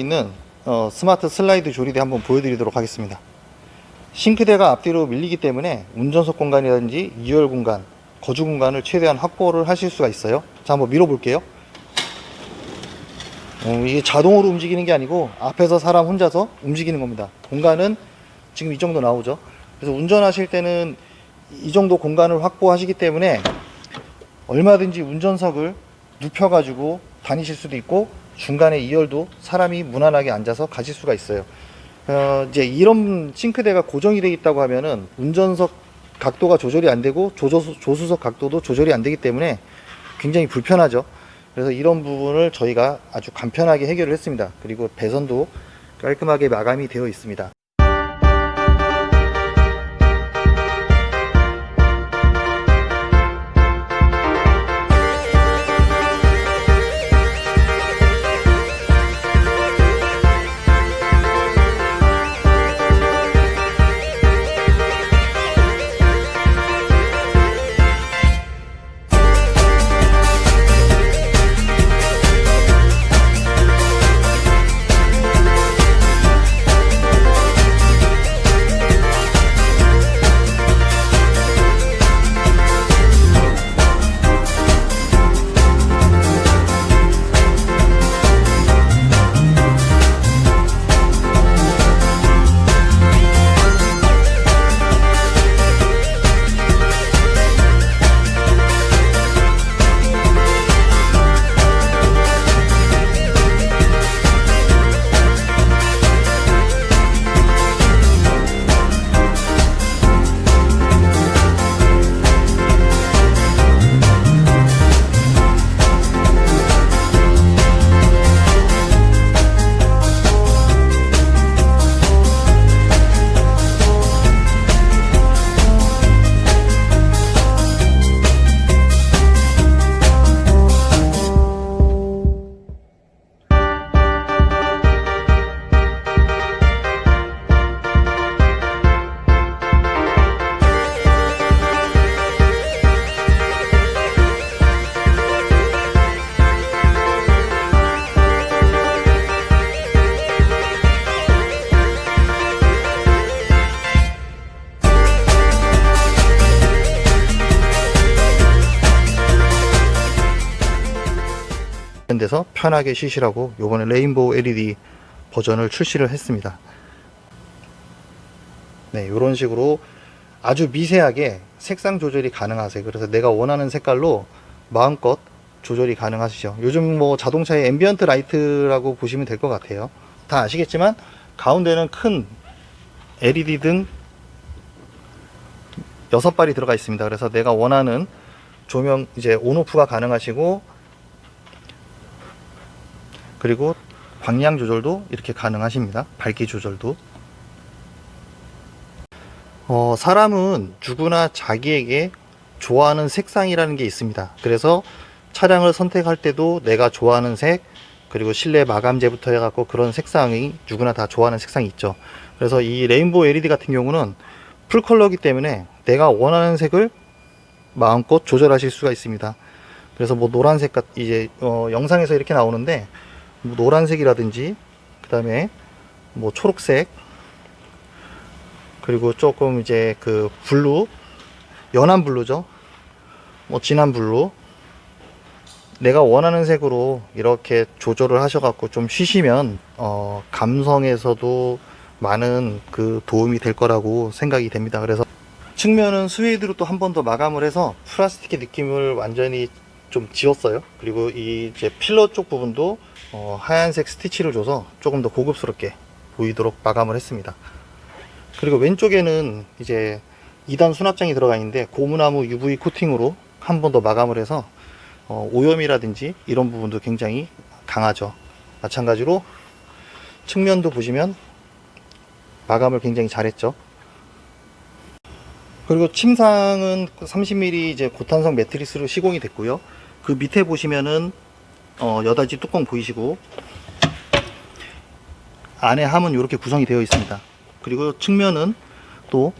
있는 어, 스마트 슬라이드 조리대 한번 보여드리도록 하겠습니다. 싱크대가 앞뒤로 밀리기 때문에 운전석 공간이라든지 2열 공간, 거주 공간을 최대한 확보를 하실 수가 있어요. 자, 한번 밀어볼게요. 어, 이게 자동으로 움직이는 게 아니고 앞에서 사람 혼자서 움직이는 겁니다. 공간은 지금 이 정도 나오죠. 그래서 운전하실 때는 이 정도 공간을 확보하시기 때문에 얼마든지 운전석을 눕혀가지고 다니실 수도 있고 중간에 2열도 사람이 무난하게 앉아서 가실 수가 있어요. 어, 이제 이런 싱크대가 고정이 되어 있다고 하면은 운전석 각도가 조절이 안 되고 조조수, 조수석 각도도 조절이 안 되기 때문에 굉장히 불편하죠. 그래서 이런 부분을 저희가 아주 간편하게 해결을 했습니다. 그리고 배선도 깔끔하게 마감이 되어 있습니다. 편하게 쉬시라고 요번에 레인보우 LED 버전을 출시를 했습니다. 네, 이런 식으로 아주 미세하게 색상 조절이 가능하세요. 그래서 내가 원하는 색깔로 마음껏 조절이 가능하시죠. 요즘 뭐 자동차의 앰비언트 라이트라고 보시면 될 것 같아요. 다 아시겠지만 가운데는 큰 LED 등 6발이 들어가 있습니다. 그래서 내가 원하는 조명 이제 온오프가 가능하시고 그리고 광량 조절도 이렇게 가능하십니다. 밝기 조절도. 어, 사람은 누구나 자기에게 좋아하는 색상이라는 게 있습니다. 그래서 차량을 선택할 때도 내가 좋아하는 색, 그리고 실내 마감재부터 해갖고 그런 색상이 누구나 다 좋아하는 색상이 있죠. 그래서 이 레인보우 LED 같은 경우는 풀 컬러기 때문에 내가 원하는 색을 마음껏 조절하실 수가 있습니다. 그래서 뭐 노란색 같 이제 어, 영상에서 이렇게 나오는데 뭐 노란색이라든지 그 다음에 뭐 초록색 그리고 조금 이제 그 블루 연한 블루죠? 뭐 진한 블루. 내가 원하는 색으로 이렇게 조절을 하셔갖고 좀 쉬시면 어 감성에서도 많은 그 도움이 될 거라고 생각이 됩니다. 그래서 측면은 스웨이드로 또 한 번 더 마감을 해서 플라스틱의 느낌을 완전히 좀 지웠어요. 그리고 이 이제 필러 쪽 부분도 어, 하얀색 스티치를 줘서 조금 더 고급스럽게 보이도록 마감을 했습니다. 그리고 왼쪽에는 이제 2단 수납장이 들어가 있는데 고무나무 UV 코팅으로 한 번 더 마감을 해서 어, 오염이라든지 이런 부분도 굉장히 강하죠. 마찬가지로 측면도 보시면 마감을 굉장히 잘했죠. 그리고 침상은 30mm 이제 고탄성 매트리스로 시공이 됐고요. 그 밑에 보시면은 어, 여닫이 뚜껑 보이시고 안에 함은 이렇게 구성이 되어 있습니다. 그리고 측면은 또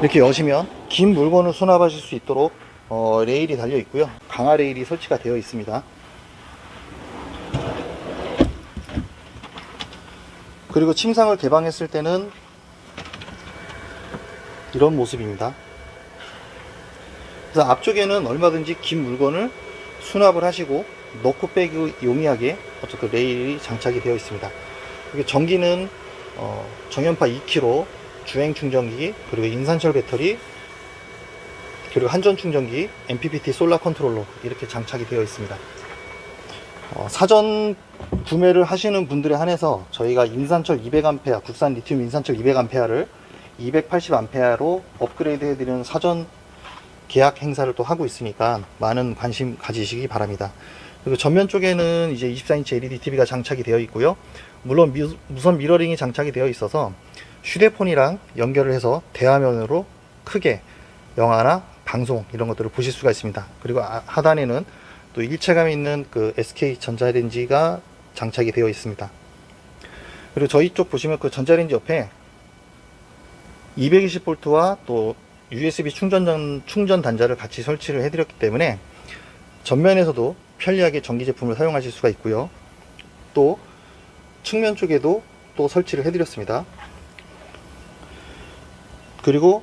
이렇게 여시면 긴 물건을 수납하실 수 있도록 어, 레일이 달려 있고요. 강화 레일이 설치가 되어 있습니다. 그리고 침상을 개방했을 때는 이런 모습입니다. 그래서 앞쪽에는 얼마든지 긴 물건을 수납을 하시고 넣고 빼기 용이하게 어쨌든 레일이 장착이 되어 있습니다. 전기는 어, 정연파 2kg 주행 충전기 그리고 인산철 배터리 그리고 한전 충전기 MPPT 솔라 컨트롤러 이렇게 장착이 되어 있습니다. 어, 사전 구매를 하시는 분들에 한해서 저희가 인산철 200A 국산 리튬 인산철 200A를 280A로 업그레이드 해드리는 사전 계약 행사를 또 하고 있으니까 많은 관심 가지시기 바랍니다. 그리고 전면 쪽에는 이제 24인치 LED TV가 장착이 되어 있고요. 물론 미, 무선 미러링이 장착이 되어 있어서 휴대폰이랑 연결을 해서 대화면으로 크게 영화나 방송 이런 것들을 보실 수가 있습니다. 그리고 아- 하단에는 또 일체감 있는 그 SK 전자레인지가 장착이 되어 있습니다. 그리고 저희 쪽 보시면 그 전자레인지 옆에 220V와 또 USB 충전 충전 단자를 같이 설치를 해드렸기 때문에 전면에서도 편리하게 전기 제품을 사용하실 수가 있고요. 또 측면 쪽에도 또 설치를 해드렸습니다. 그리고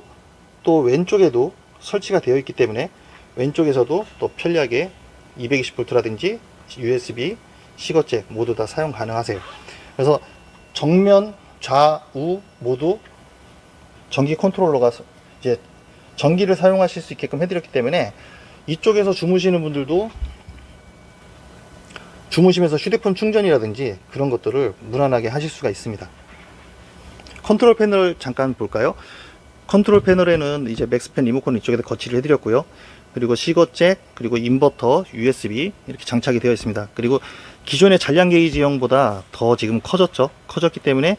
또 왼쪽에도 설치가 되어 있기 때문에 왼쪽에서도 또 편리하게 220V라든지 USB, 시거잭 모두 다 사용 가능하세요. 그래서 정면, 좌우 모두 전기 컨트롤러가 서- 이제 전기를 사용하실 수 있게끔 해드렸기 때문에 이쪽에서 주무시는 분들도 주무시면서 휴대폰 충전이라든지 그런 것들을 무난하게 하실 수가 있습니다. 컨트롤 패널 잠깐 볼까요? 컨트롤 패널에는 이제 맥스팬 리모컨 이쪽에다 거치를 해드렸고요. 그리고 시거잭, 그리고 인버터, USB 이렇게 장착이 되어 있습니다. 그리고 기존의 잔량 게이지형보다 더 지금 커졌죠. 커졌기 때문에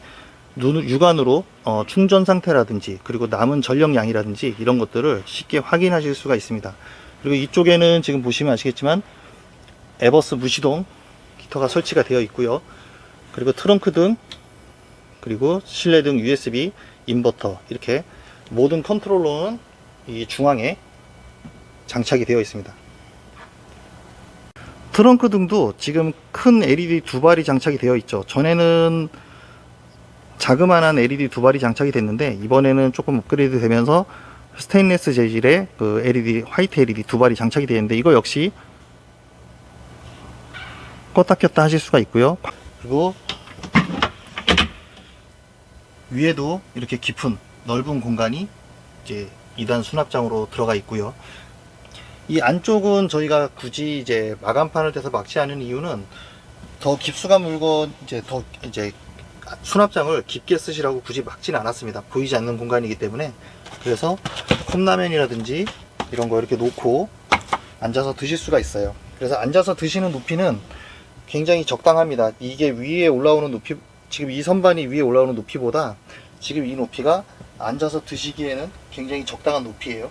눈, 육안으로 어, 충전 상태라든지 그리고 남은 전력량이라든지 이런 것들을 쉽게 확인하실 수가 있습니다. 그리고 이쪽에는 지금 보시면 아시겠지만 에버스 무시동 기터가 설치가 되어 있고요. 그리고 트렁크 등 그리고 실내 등 USB, 인버터 이렇게 모든 컨트롤러는 이 중앙에 장착이 되어 있습니다. 트렁크 등도 지금 큰 LED 두 발이 장착이 되어 있죠. 전에는 자그마한 LED 두 발이 장착이 됐는데 이번에는 조금 업그레이드 되면서 스테인리스 재질의 그 LED 화이트 LED 두 발이 장착이 되어 있는데 이거 역시 껐다 켰다 하실 수가 있고요. 그리고 위에도 이렇게 깊은 넓은 공간이 이제 2단 수납장으로 들어가 있고요. 이 안쪽은 저희가 굳이 이제 마감판을 대서 막지 않은 이유는 더 깊숙한 물건 이제 더 이제 수납장을 깊게 쓰시라고 굳이 막지는 않았습니다. 보이지 않는 공간이기 때문에 그래서 컵라면이라든지 이런 거 이렇게 놓고 앉아서 드실 수가 있어요. 그래서 앉아서 드시는 높이는 굉장히 적당합니다. 이게 위에 올라오는 높이 지금 이 선반이 위에 올라오는 높이보다 지금 이 높이가 앉아서 드시기에는 굉장히 적당한 높이에요.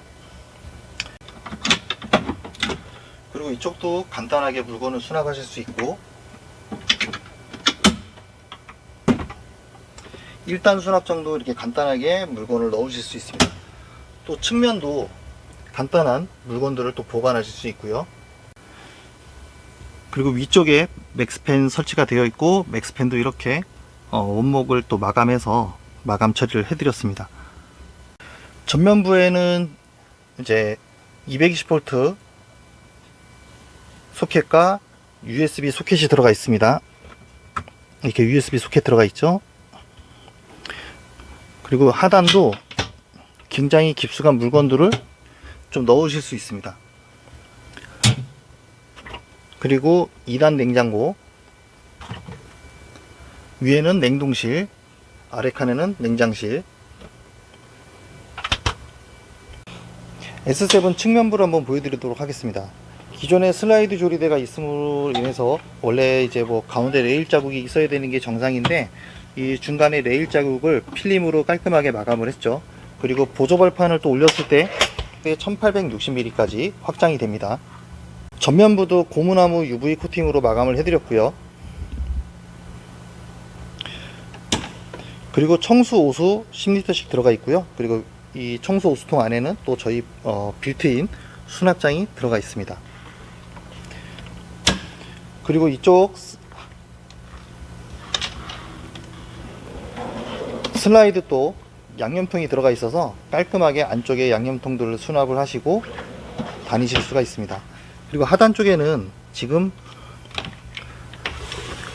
그리고 이쪽도 간단하게 물건을 수납하실 수 있고 1단 수납 정도 이렇게 간단하게 물건을 넣으실 수 있습니다. 또 측면도 간단한 물건들을 또 보관하실 수 있고요. 그리고 위쪽에 맥스팬 설치가 되어 있고 맥스팬도 이렇게 어, 원목을 또 마감해서 마감 처리를 해드렸습니다. 전면부에는 이제 220V 소켓과 USB 소켓이 들어가 있습니다. 이렇게 USB 소켓 들어가 있죠. 그리고 하단도 굉장히 깊숙한 물건들을 좀 넣으실 수 있습니다. 그리고 2단 냉장고 위에는 냉동실 아래 칸에는 냉장실 S7 측면부를 한번 보여드리도록 하겠습니다. 기존에 슬라이드 조리대가 있음으로 인해서 원래 이제 뭐 가운데 레일 자국이 있어야 되는 게 정상인데 이 중간에 레일 자국을 필름으로 깔끔하게 마감을 했죠. 그리고 보조 벌판을 또 올렸을 때 1860mm까지 확장이 됩니다. 전면부도 고무나무 UV 코팅으로 마감을 해드렸고요. 그리고 청수 오수 10리터씩 들어가 있고요. 그리고 이 청수 오수통 안에는 또 저희 어, 빌트인 수납장이 들어가 있습니다. 그리고 이쪽 슬라이드 또 양념통이 들어가 있어서 깔끔하게 안쪽에 양념통들을 수납을 하시고 다니실 수가 있습니다. 그리고 하단 쪽에는 지금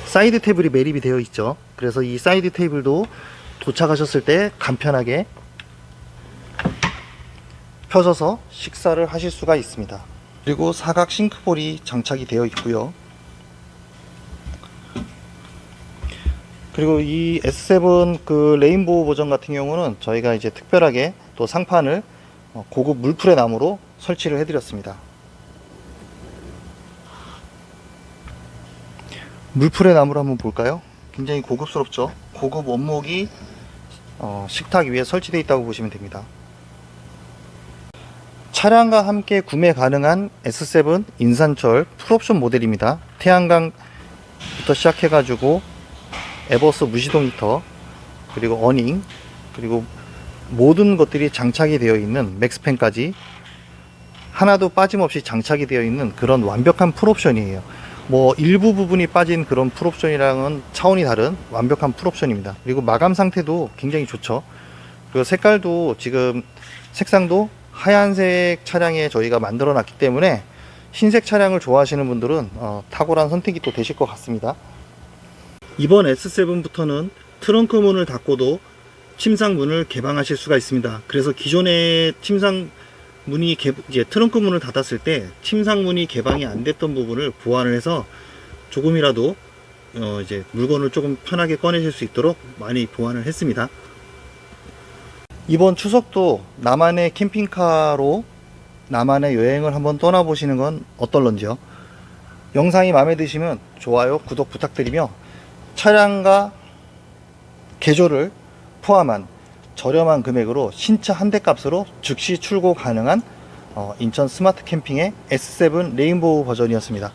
사이드 테이블이 매립이 되어 있죠. 그래서 이 사이드 테이블도 도착하셨을 때 간편하게 펴져서 식사를 하실 수가 있습니다. 그리고 사각 싱크볼이 장착이 되어 있고요. 그리고 이 S7 그 레인보우 버전 같은 경우는 저희가 이제 특별하게 또 상판을 어, 고급 물풀의 나무로 설치를 해드렸습니다. 물풀의 나무를 한번 볼까요? 굉장히 고급스럽죠. 고급 원목이 어, 식탁 위에 설치되어 있다고 보시면 됩니다. 차량과 함께 구매 가능한 S7 인산철 풀옵션 모델입니다. 태양광부터 시작해가지고 에버스 무시동 히터 그리고 어닝 그리고 모든 것들이 장착이 되어 있는 맥스팬까지 하나도 빠짐없이 장착이 되어 있는 그런 완벽한 풀옵션이에요. 뭐 일부 부분이 빠진 그런 풀옵션이랑은 차원이 다른 완벽한 풀옵션입니다. 그리고 마감 상태도 굉장히 좋죠. 그리고 색깔도 지금 색상도 하얀색 차량에 저희가 만들어 놨기 때문에 흰색 차량을 좋아하시는 분들은 어, 탁월한 선택이 또 되실 것 같습니다. 이번 S7부터는 트렁크 문을 닫고도 침상 문을 개방하실 수가 있습니다. 그래서 기존의 침상 문이 개, 이제 트렁크 문을 닫았을 때 침상 문이 개방이 안 됐던 부분을 보완을 해서 조금이라도 어 이제 물건을 조금 편하게 꺼내실 수 있도록 많이 보완을 했습니다. 이번 추석도 나만의 캠핑카로 나만의 여행을 한번 떠나보시는 건 어떨런지요? 영상이 마음에 드시면 좋아요, 구독 부탁드리며 차량과 개조를 포함한 저렴한 금액으로 신차 한 대 값으로 즉시 출고 가능한 어, 인천 스마트 캠핑의 S7 레인보우 버전이었습니다.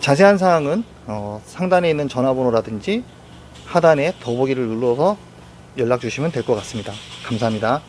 자세한 사항은 어, 상단에 있는 전화번호라든지 하단에 더보기를 눌러서 연락 주시면 될 것 같습니다. 감사합니다.